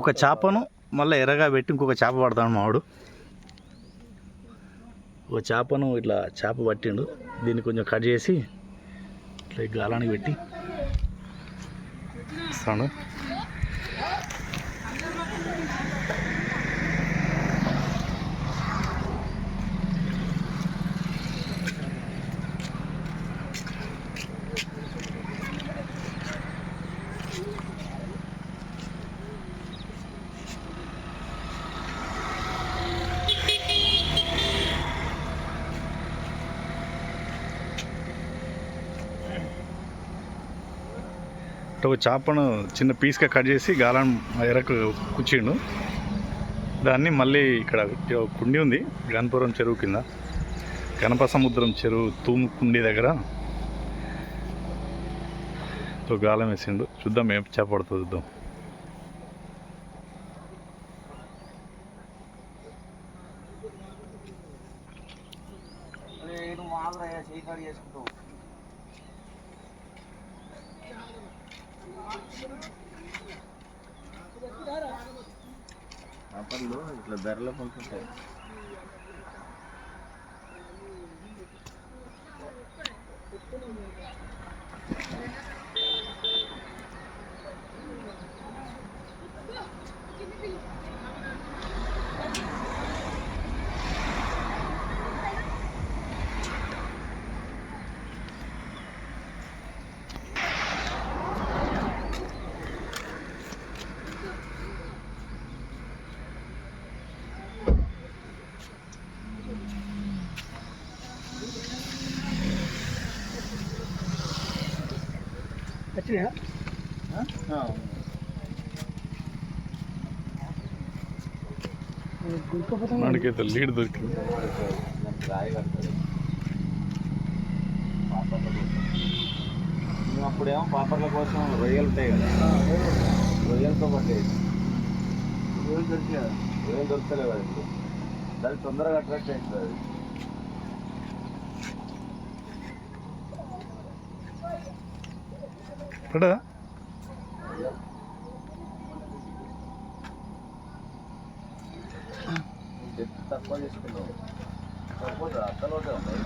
ఒక చేపను మళ్ళీ ఎర్రగా పెట్టి ఇంకొక చేప పడతాడు మావాడు. ఒక చేపను ఇట్లా చేప పట్టిండు. దీన్ని కొంచెం కట్ చేసి ఇట్లా గాలానికి పెట్టి ఇస్తాడు. ఒక చేపను చిన్న పీస్గా కట్ చేసి గాలం ఎరకు కూర్చిండు. దాన్ని మళ్ళీ ఇక్కడ ఒక కుండి ఉంది గణపురం చెరువు కింద. గణప సముద్రం చెరువు తూము కుండి దగ్గర. గాలం వేసిండు. చూద్దాం ఏం చేప పడుతుంది చూద్దాం. చేసుకుంటాం మామూలుగా ఇట్లా ధరలు చేపలు కొంటుంటాయి మనకైతే లీడ్ దొరికింది. అప్పుడేమో పాపర్ల కోసం రొయ్యలు ఉంటాయి కదా. రొయ్యలతో పట్టేది రొయ్యలు దొరికా రొయ్యలు దొరకలేవు అది దానికి తొందరగా అట్రాక్ట్ అవుతుంది పడదా తక్కువ చేసుకున్నావు. తక్కువ అత్తలోటే ఉంది